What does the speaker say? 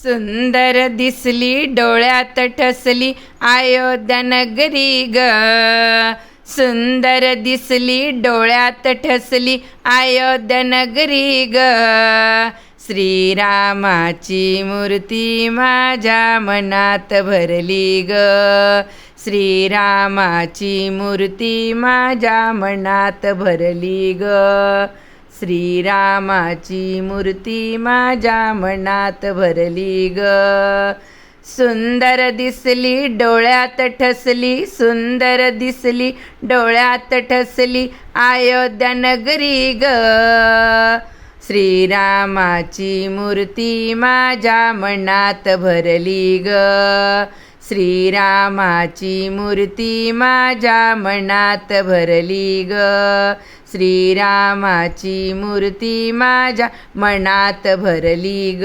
सुंदर दिसली डोळ्यात ठसली अयोध्या नगरी ग. सुंदर दिसली डोळ्यात ठसली अयोध्या नगरी ग. श्रीरामाची मूर्ती माझ्या मनात भरली ग. श्रीरामाची मूर्ती माझ्या मनात भरली ग. श्रीरामाची मूर्ती माझ्या मनात भरली ग. सुंदर दिसली डोळ्यात ठसली सुंदर दिसली डोळ्यात ठसली अयोध्या नगरी ग. श्रीरामाची मूर्ती माझ्या मनात भरली ग. श्रीरामाची मूर्ती माझ्या मनात भरली ग. श्रीरामाची मूर्ती माझ्या मनात भरली ग.